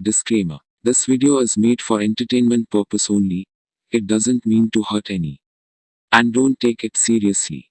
Disclaimer. This video is made for entertainment purpose only. It doesn't mean to hurt any. And don't take it seriously.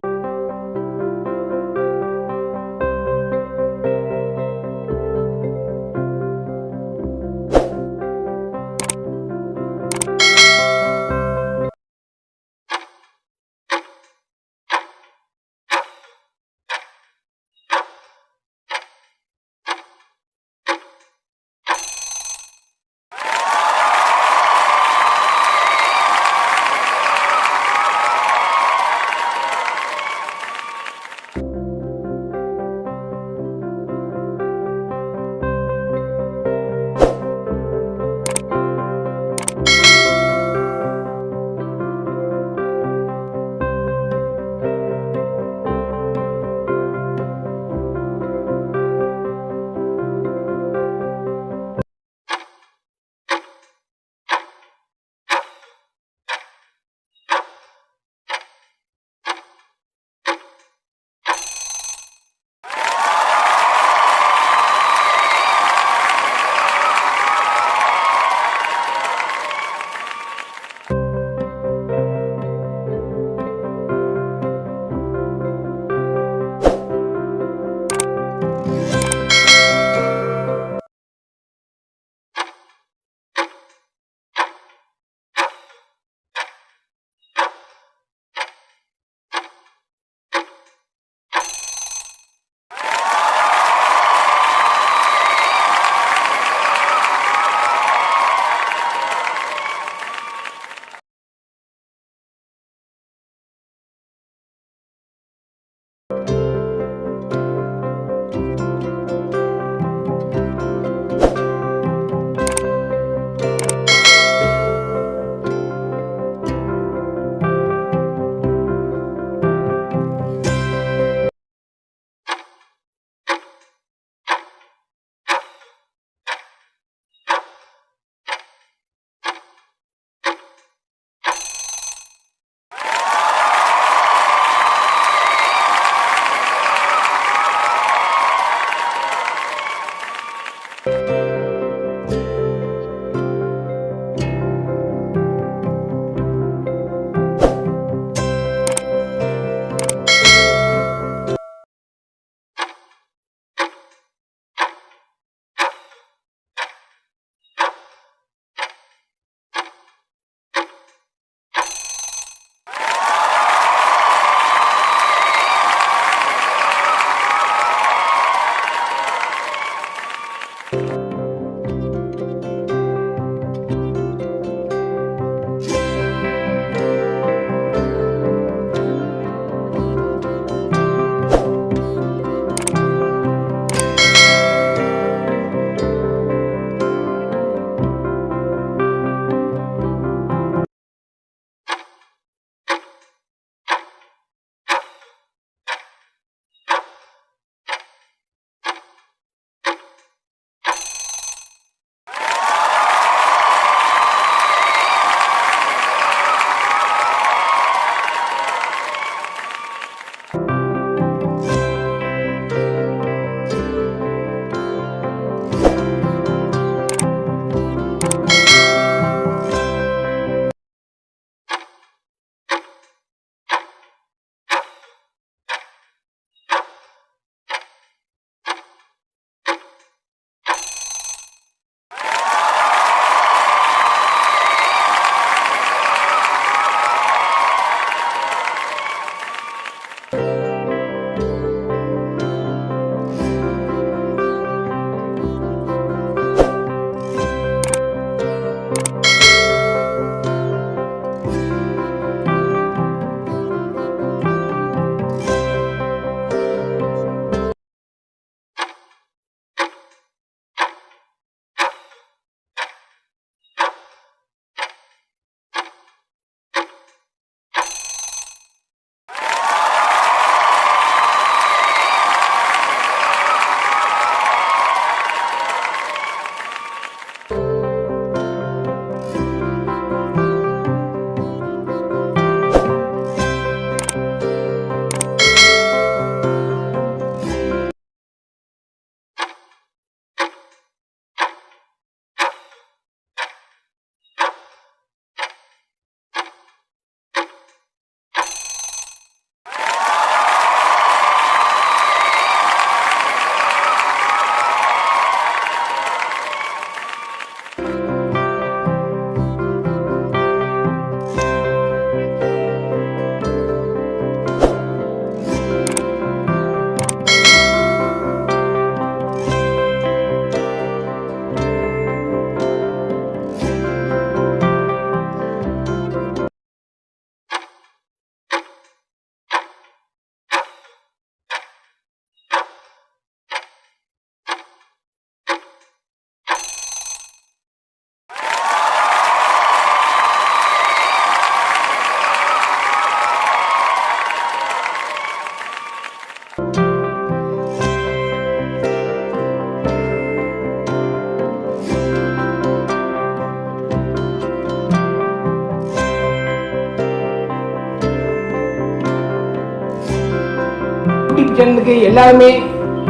YouTube சேனலுக்கு எல்லாருமே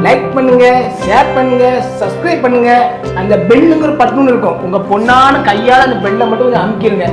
like பண்ணுங்க share பண்ணுங்க subscribe பண்ணுங்க. அந்த பெல்லுங்கிற பட்டுன்னு இருக்கும். உங்க பொண்ணான கையால அந்த பெல்லை மட்டும் கொஞ்சம் அமுக்கிடுங்க